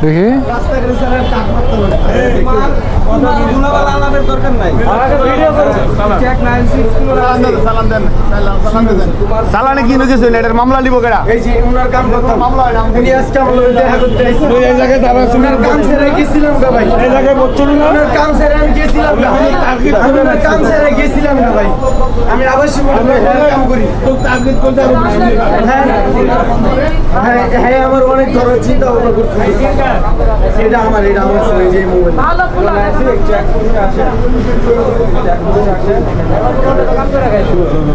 দেখি। চালানে কি নুকেছে এটার মামলা কেডা? এই যে উনার কাম করতাম মামলা হয় উনি আজকে আমার দেখা করতে আইছে এই জায়গায় দাঁড়া উনার কাম ছেড়ে গেছিলাম গা ভাই। এই জায়গায় বলছিল না? উনার কাম ছেড়ে আমি গেছিলাম গা টার্গেট আমি উনার কাম ছেড়ে গেছিলাম গা ভাই। আমি হোটেলে কাম করি। তো করতে। হ্যাঁ। হ্যাঁ হ্যাঁ অনেক ধরনের চিন্তা ভাবনা করছে। এটা আমার এটা আমার ছেলে যে মোবাইল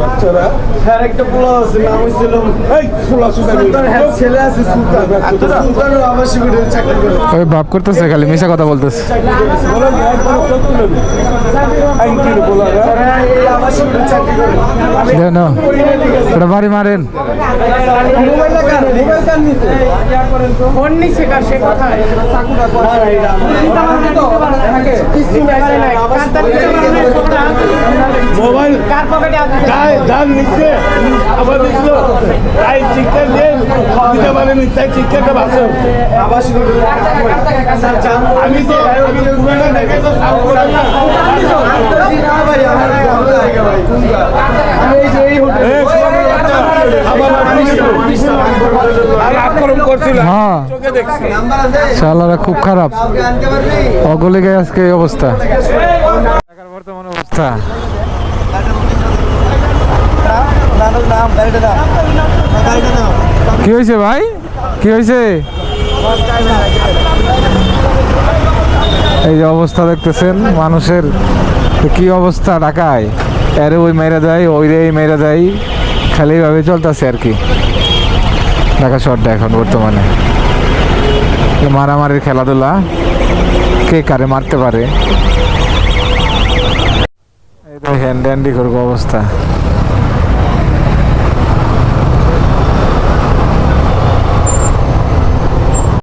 বাচ্চারা হ্যাঁ একটা পোলা আছে নাম হয়েছিল এই ফুলা সুতা সুলতান হ্যাঁ ছেলে আছে সুলতান। সুলতানও আবাসিক হোটেলে চাকরি করে। ভাব করতেছে খালি মিশা কথা বলতেছে। বলো হ্যাঁ ওটা বাড়ি মারেন মোবাইল কার পকেটে আবার তাই দিয়ে দিতে পারেনি জান আমি তো আমি তো দেখে তো সাফ করে না না ভাই আমার ভালো লাগে ভাই আমি এই যে এই হোটেল এ, সোনার বাচ্চা, আবার আপনি কেন? আর আক্রমণ করছিল হ্যাঁ। শালারা খুব খারাপ। অগলিকে আজকে এই অবস্থা। বর্তমান অবস্থা। কি হয়েছে ভাই? কি হয়েছে? এই যে অবস্থা দেখতেছেন মানুষের। কি অবস্থা ঢাকায়? এরে ওই মেরে দেয় ওই রে মেরে দেয়। খালি এইভাবে চলতেছে আর কি। ঢাকা শহরটা এখন বর্তমানে। মারামারির খেলাধুলা কে কারে মারতে পারে? দেখেন ড্যান্ডি করব অবস্থা।